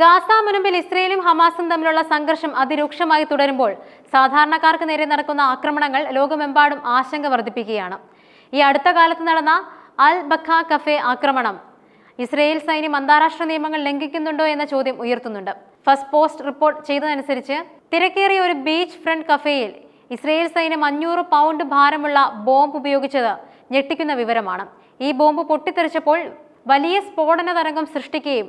Gaza മുനമ്പിൽ ഇസ്രയേലും ഹമാസും തമ്മിലുള്ള സംഘർഷം അതിരൂക്ഷമായി തുടരുമ്പോൾ സാധാരണക്കാർക്ക് നേരെ നടക്കുന്ന ആക്രമണങ്ങൾ ലോകമെമ്പാടും ആശങ്ക വർദ്ധിപ്പിക്കുകയാണ്. ഈ അടുത്ത കാലത്ത് നടന്ന അൽ ബഖ കഫേ ആക്രമണം ഇസ്രയേൽ സൈന്യം അന്താരാഷ്ട്ര നിയമങ്ങൾ ലംഘിക്കുന്നുണ്ടോ എന്ന ചോദ്യം ഉയർത്തുന്നുണ്ട്. ഫസ്റ്റ് പോസ്റ്റ് റിപ്പോർട്ട് ചെയ്തതനുസരിച്ച് തിരക്കേറിയ ഒരു ബീച്ച് ഫ്രണ്ട് കഫേയിൽ ഇസ്രയേൽ സൈന്യം അഞ്ഞൂറ് പൗണ്ട് ഭാരമുള്ള ബോംബ് ഉപയോഗിച്ചത് ഞെട്ടിക്കുന്ന വിവരമാണ്. ഈ ബോംബ് പൊട്ടിത്തെറിച്ചപ്പോൾ വലിയ സ്ഫോടന തരംഗം സൃഷ്ടിക്കുകയും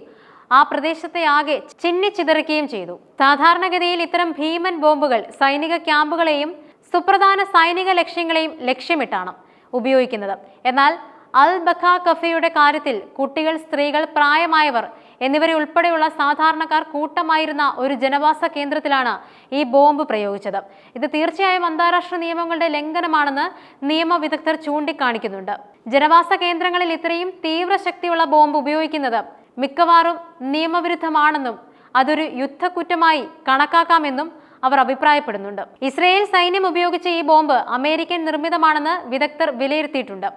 ആ പ്രദേശത്തെ ആകെ ചിന്നിച്ചിതറിക്കുകയും ചെയ്തു. സാധാരണഗതിയിൽ ഇത്തരം ഭീമൻ ബോംബുകൾ സൈനിക ക്യാമ്പുകളെയും സുപ്രധാന സൈനിക ലക്ഷ്യങ്ങളെയും ലക്ഷ്യമിട്ടാണ് ഉപയോഗിക്കുന്നത്. എന്നാൽ അൽ ബഖ കഫയുടെ കാര്യത്തിൽ കുട്ടികൾ സ്ത്രീകൾ പ്രായമായവർ എന്നിവരെ ഉൾപ്പെടെയുള്ള സാധാരണക്കാർ കൂട്ടമായിരുന്ന ഒരു ജനവാസ കേന്ദ്രത്തിലാണ് ഈ ബോംബ് പ്രയോഗിച്ചത്. ഇത് തീർച്ചയായും അന്താരാഷ്ട്ര നിയമങ്ങളുടെ ലംഘനമാണെന്ന് നിയമ വിദഗ്ധർ ചൂണ്ടിക്കാണിക്കുന്നുണ്ട്. ജനവാസ കേന്ദ്രങ്ങളിൽ ഇത്രയും തീവ്രശക്തിയുള്ള ബോംബ് ഉപയോഗിക്കുന്നത് മിക്കവാറും നിയമവിരുദ്ധമാണെന്നും അതൊരു യുദ്ധക്കുറ്റമായി കണക്കാക്കാമെന്നും അവർ അഭിപ്രായപ്പെടുന്നുണ്ട്. ഇസ്രയേൽ സൈന്യം ഉപയോഗിച്ച ഈ ബോംബ് അമേരിക്കൻ നിർമ്മിതമാണെന്ന് വിദഗ്ധർ വിലയിരുത്തിയിട്ടുണ്ട്.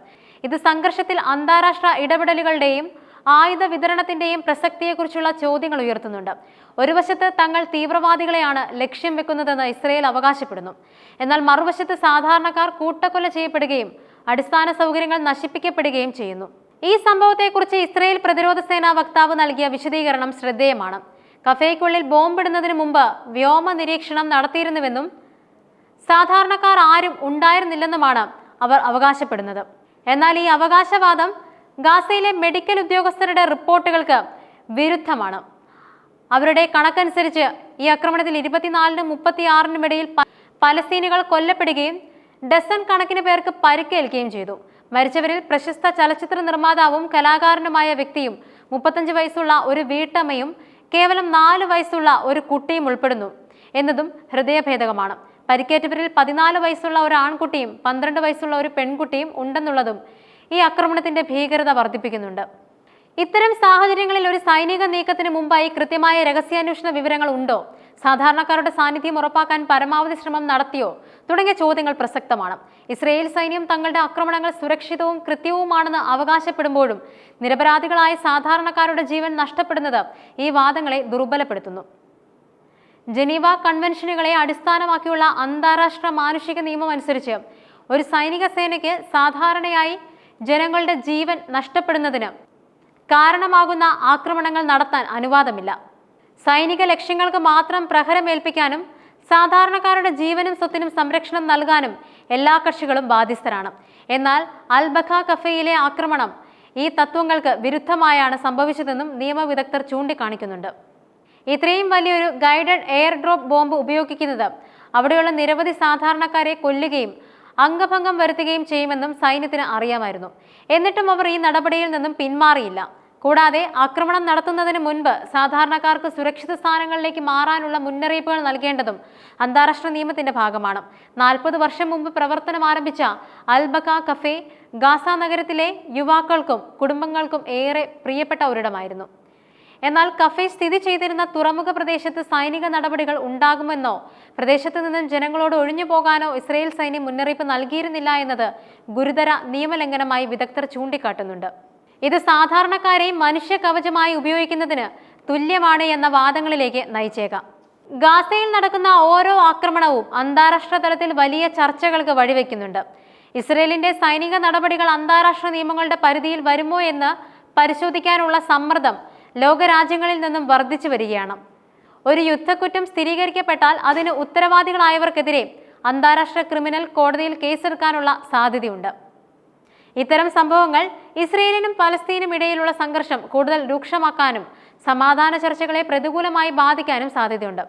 ഇത് സംഘർഷത്തിൽ അന്താരാഷ്ട്ര ഇടപെടലുകളുടെയും ആയുധ വിതരണത്തിന്റെയും പ്രസക്തിയെക്കുറിച്ചുള്ള ചോദ്യങ്ങൾ ഉയർത്തുന്നുണ്ട്. ഒരു വശത്ത് തങ്ങൾ തീവ്രവാദികളെയാണ് ലക്ഷ്യം വെക്കുന്നതെന്ന് ഇസ്രയേൽ അവകാശപ്പെടുന്നു. എന്നാൽ മറുവശത്ത് സാധാരണക്കാർ കൂട്ടക്കൊല ചെയ്യപ്പെടുകയും അടിസ്ഥാന സൗകര്യങ്ങൾ നശിപ്പിക്കപ്പെടുകയും ചെയ്യുന്നു. ഈ സംഭവത്തെക്കുറിച്ച് ഇസ്രയേൽ പ്രതിരോധ സേനാ വക്താവ് നൽകിയ വിശദീകരണം ശ്രദ്ധേയമാണ്. കഫേക്കുള്ളിൽ ബോംബിടുന്നതിന് മുമ്പ് വ്യോമ നിരീക്ഷണം നടത്തിയിരുന്നുവെന്നും സാധാരണക്കാർ ആരും ഉണ്ടായിരുന്നില്ലെന്നുമാണ് അവർ അവകാശപ്പെടുന്നത്. എന്നാൽ ഈ അവകാശവാദം ഗാസയിലെ മെഡിക്കൽ ഉദ്യോഗസ്ഥരുടെ റിപ്പോർട്ടുകൾക്ക് വിരുദ്ധമാണ്. അവരുടെ കണക്കനുസരിച്ച് ഈ ആക്രമണത്തിൽ ഇരുപത്തിനാലിനും മുപ്പത്തിയാറിനും ഇടയിൽ പലസ്തീനുകൾ കൊല്ലപ്പെടുകയും ഡസൻ കണക്കിന് പേർക്ക് പരിക്കേൽക്കുകയും ചെയ്തു. മരിച്ചവരിൽ പ്രശസ്ത ചലച്ചിത്ര നിർമ്മാതാവും കലാകാരനുമായ വ്യക്തിയും മുപ്പത്തഞ്ച് വയസ്സുള്ള ഒരു വീട്ടമ്മയും കേവലം നാല് വയസ്സുള്ള ഒരു കുട്ടിയും ഉൾപ്പെടുന്നു. എന്നതും ഹൃദയഭേദകമാണ്. പരിക്കേറ്റവരിൽ പതിനാല് വയസ്സുള്ള ഒരു ആൺകുട്ടിയും പന്ത്രണ്ട് വയസ്സുള്ള ഒരു പെൺകുട്ടിയും ഉണ്ടെന്നുള്ളതും ഈ ആക്രമണത്തിന്റെ ഭീകരത വർദ്ധിപ്പിക്കുന്നുണ്ട്. ഇത്തരം സാഹചര്യങ്ങളിൽ ഒരു സൈനിക നീക്കത്തിന് മുമ്പായി കൃത്യമായ രഹസ്യാന്വേഷണ വിവരങ്ങൾ ഉണ്ടോ? സാധാരണക്കാരുടെ സാന്നിധ്യം ഉറപ്പാക്കാൻ പരമാവധി ശ്രമം നടത്തിയോ? തുടങ്ങിയ ചോദ്യങ്ങൾ പ്രസക്തമാണ്. ഇസ്രയേൽ സൈന്യം തങ്ങളുടെ ആക്രമണങ്ങൾ സുരക്ഷിതവും കൃത്യവുമാണെന്ന് അവകാശപ്പെടുമ്പോഴും നിരപരാധികളായ സാധാരണക്കാരുടെ ജീവൻ നഷ്ടപ്പെടുന്നത് ഈ വാദങ്ങളെ ദുർബലപ്പെടുത്തുന്നു. ജനീവ കൺവെൻഷനുകളെ അടിസ്ഥാനമാക്കിയുള്ള അന്താരാഷ്ട്ര മാനുഷിക നിയമം അനുസരിച്ച് ഒരു സൈനിക സേനയ്ക്ക് സാധാരണയായി ജനങ്ങളുടെ ജീവൻ നഷ്ടപ്പെടുന്നതിന് കാരണമാകുന്ന ആക്രമണങ്ങൾ നടത്താൻ അനുവാദമില്ല. സൈനിക ലക്ഷ്യങ്ങൾക്ക് മാത്രം പ്രഹരമേൽപ്പിക്കാനും സാധാരണക്കാരുടെ ജീവനും സ്വത്തിനും സംരക്ഷണം നൽകാനും എല്ലാ കക്ഷികളും ബാധ്യസ്ഥരാണ്. എന്നാൽ അൽബഖ കഫയിലെ ആക്രമണം ഈ തത്വങ്ങൾക്ക് വിരുദ്ധമായാണ് സംഭവിച്ചതെന്നും നിയമവിദഗ്ധർ ചൂണ്ടിക്കാണിക്കുന്നുണ്ട്. ഇത്രയും വലിയൊരു ഗൈഡഡ് എയർ ഡ്രോപ്പ് ബോംബ് ഉപയോഗിക്കുന്നത് അവിടെയുള്ള നിരവധി സാധാരണക്കാരെ കൊല്ലുകയും അംഗഭംഗം വരുത്തുകയും ചെയ്യുമെന്നും സൈന്യത്തിന് അറിയാമായിരുന്നു. എന്നിട്ടും അവർ ഈ നടപടിയിൽ നിന്നും പിന്മാറിയില്ല. കൂടാതെ ആക്രമണം നടത്തുന്നതിന് മുൻപ് സാധാരണക്കാർക്ക് സുരക്ഷിത സ്ഥാനങ്ങളിലേക്ക് മാറാനുള്ള മുന്നറിയിപ്പുകൾ നൽകേണ്ടതും അന്താരാഷ്ട്ര നിയമത്തിന്റെ ഭാഗമാണ്. നാൽപ്പത് വർഷം മുമ്പ് പ്രവർത്തനം ആരംഭിച്ച അൽബക്ക കഫേ ഗാസ നഗരത്തിലെ യുവാക്കൾക്കും കുടുംബങ്ങൾക്കും ഏറെ പ്രിയപ്പെട്ട ഒരിടമായിരുന്നു. എന്നാൽ കഫേ സ്ഥിതി ചെയ്തിരുന്ന തുറമുഖ പ്രദേശത്ത് സൈനിക നടപടികൾ ഉണ്ടാകുമെന്നോ പ്രദേശത്ത് നിന്നും ജനങ്ങളോട് ഒഴിഞ്ഞു പോകാനോ ഇസ്രയേൽ സൈന്യം മുന്നറിയിപ്പ് നൽകിയിരുന്നില്ല എന്നത് ഗുരുതര നിയമലംഘനമായി വിദഗ്ധർ ചൂണ്ടിക്കാട്ടുന്നുണ്ട്. ഇത് സാധാരണക്കാരെ മനുഷ്യ കവചമായി ഉപയോഗിക്കുന്നതിന് തുല്യമാണ് എന്ന വാദങ്ങളിലേക്ക് നയിച്ചേക്കാം. ഗാസയിൽ നടക്കുന്ന ഓരോ ആക്രമണവും അന്താരാഷ്ട്ര തലത്തിൽ വലിയ ചർച്ചകൾക്ക് വഴിവെക്കുന്നുണ്ട്. ഇസ്രയേലിന്റെ സൈനിക നടപടികൾ അന്താരാഷ്ട്ര നിയമങ്ങളുടെ പരിധിയിൽ വരുമോ എന്ന് പരിശോധിക്കാനുള്ള സമ്മർദ്ദം ലോകരാജ്യങ്ങളിൽ നിന്നും വർദ്ധിച്ചു വരികയാണ്. ഒരു യുദ്ധക്കുറ്റം സ്ഥിരീകരിക്കപ്പെട്ടാൽ അതിന് ഉത്തരവാദികളായവർക്കെതിരെ അന്താരാഷ്ട്ര ക്രിമിനൽ കോടതിയിൽ കേസെടുക്കാനുള്ള സാധ്യതയുണ്ട്. ഇത്തരം സംഭവങ്ങൾ ഇസ്രയേലിനും പലസ്തീനും ഇടയിലുള്ള സംഘർഷം കൂടുതൽ രൂക്ഷമാക്കാനും സമാധാന ചർച്ചകളെ പ്രതികൂലമായി ബാധിക്കാനും സാധ്യതയുണ്ട്.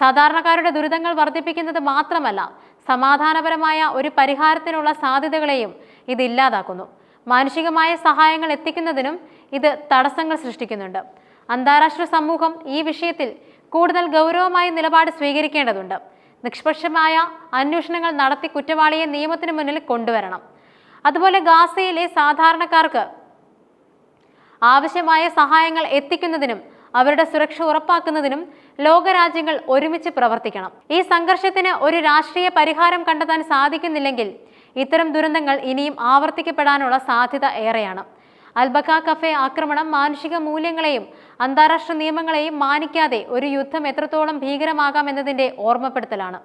സാധാരണക്കാരുടെ ദുരിതങ്ങൾ വർദ്ധിപ്പിക്കുന്നത് മാത്രമല്ല സമാധാനപരമായ ഒരു പരിഹാരത്തിനുള്ള സാധ്യതകളെയും ഇത് ഇല്ലാതാക്കുന്നു. മാനുഷികമായ സഹായങ്ങൾ എത്തിക്കുന്നതിനും ഇത് തടസ്സങ്ങൾ സൃഷ്ടിക്കുന്നുണ്ട്. അന്താരാഷ്ട്ര സമൂഹം ഈ വിഷയത്തിൽ കൂടുതൽ ഗൗരവമായ നിലപാട് സ്വീകരിക്കേണ്ടതുണ്ട്. നിഷ്പക്ഷമായ അന്വേഷണങ്ങൾ നടത്തി കുറ്റവാളിയെ നിയമത്തിന് മുന്നിൽ കൊണ്ടുവരണം. അതുപോലെ ഗാസയിലെ സാധാരണക്കാർക്ക് ആവശ്യമായ സഹായങ്ങൾ എത്തിക്കുന്നതിനും അവരുടെ സുരക്ഷ ഉറപ്പാക്കുന്നതിനും ലോകരാജ്യങ്ങൾ ഒരുമിച്ച് പ്രവർത്തിക്കണം. ഈ സംഘർഷത്തിന് ഒരു രാഷ്ട്രീയ പരിഹാരം കണ്ടെത്താൻ സാധിക്കുന്നില്ലെങ്കിൽ ഇത്തരം ദുരന്തങ്ങൾ ഇനിയും ആവർത്തിക്കപ്പെടാനുള്ള സാധ്യത ഏറെയാണ്. അൽബക്ക കഫേ ആക്രമണം മാനുഷിക മൂല്യങ്ങളെയും അന്താരാഷ്ട്ര നിയമങ്ങളെയും മാനിക്കാതെ ഒരു യുദ്ധം എത്രത്തോളം ഭീകരമാകാമെന്നതിന്റെ ഓർമ്മപ്പെടുത്തലാണ്.